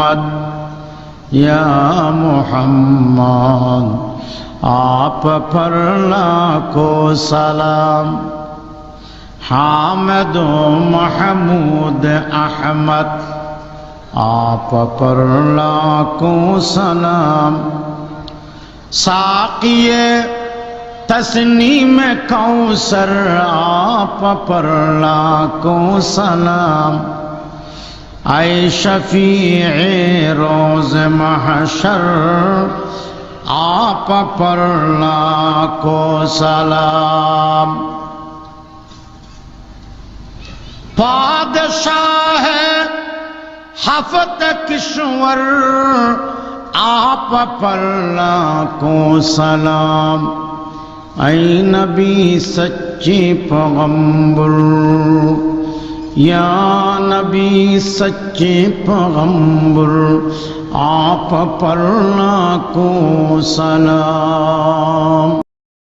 محمد، یا محمد، آپ پر لاکھوں سلام۔ حامد و محمود احمد، آپ پر لاکھوں سلام۔ ساقی تسنیم کوثر، آپ پر لاکھوں سلام۔ اے شفیع روز محشر، آپ پر لاکھوں سلام۔ پادشاہ ہفت کشور، آپ پر لاکھوں سلام۔ اے نبی سچے پیغمبر۔ یا نبی سچے پیغمبر آپ پر کو سلام۔